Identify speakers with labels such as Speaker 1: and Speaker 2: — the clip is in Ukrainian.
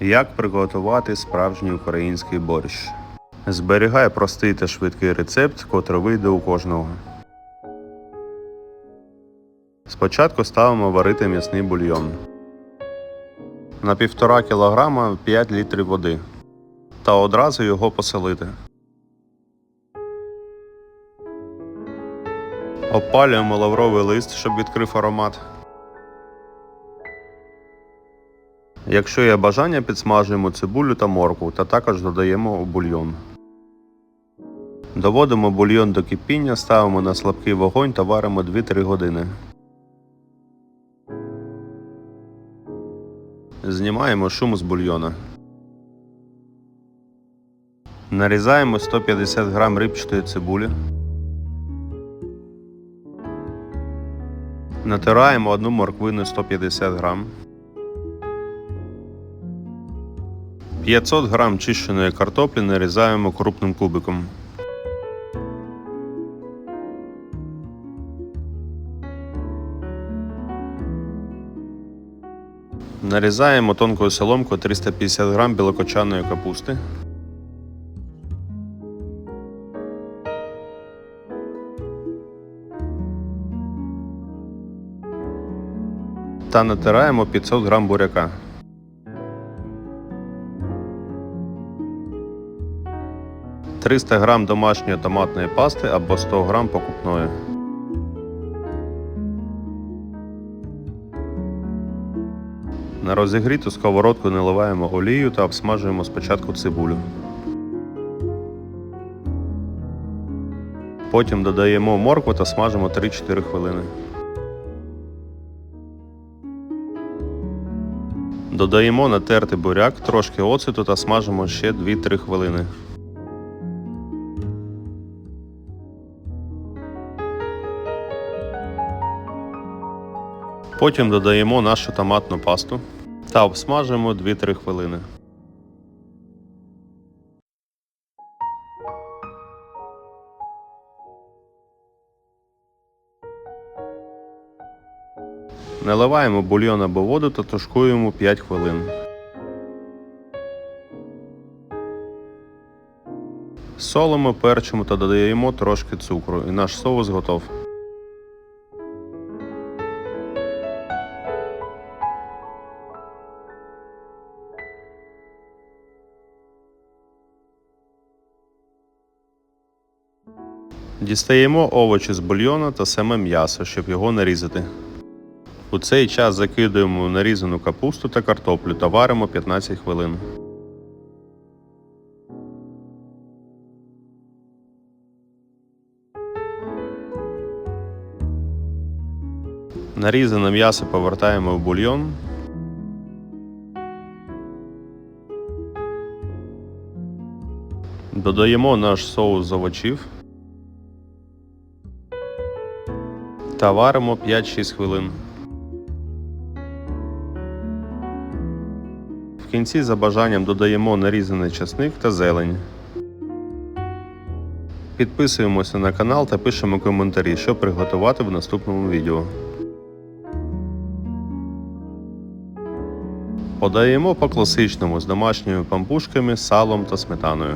Speaker 1: Як приготувати справжній український борщ? Зберігай простий та швидкий рецепт, котрий вийде у кожного. Спочатку ставимо варити м'ясний бульйон. На 1,5 кг 5 літрів води. Та одразу його поселити. Опалюємо лавровий лист, щоб відкрив аромат. Якщо є бажання, підсмажуємо цибулю та моркву та також додаємо у бульйон. Доводимо бульйон до кипіння, ставимо на слабкий вогонь та варимо 2-3 години. Знімаємо шум з бульйона. Нарізаємо 150 г рибчатої цибулі. Натираємо одну морквину 150 грам. 500 грам чищеної картоплі нарізаємо крупним кубиком. Нарізаємо тонкою соломкою 350 грам білокочаної капусти. Та натираємо 500 грам буряка. – 300 грам домашньої томатної пасти або 100 грам покупної. На розігріту сковородку наливаємо олію та обсмажуємо спочатку цибулю. Потім додаємо моркву та смажимо 3-4 хвилини. Додаємо натертий буряк, трошки оцету та смажимо ще 2-3 хвилини. Потім додаємо нашу томатну пасту та обсмажуємо 2-3 хвилини. Наливаємо бульйон або воду та тушкуємо 5 хвилин. Солимо, перчимо та додаємо трошки цукру і наш соус готов. Дістаємо овочі з бульйона та саме м'ясо, щоб його нарізати. У цей час закидуємо нарізану капусту та картоплю та варимо 15 хвилин. Нарізане м'ясо повертаємо в бульйон. Додаємо наш соус з овочів. Та варимо 5-6 хвилин. В кінці за бажанням додаємо нарізаний часник та зелень. Підписуємося на канал та пишемо коментарі, що приготувати в наступному відео. Подаємо по класичному з домашніми пампушками, салом та сметаною.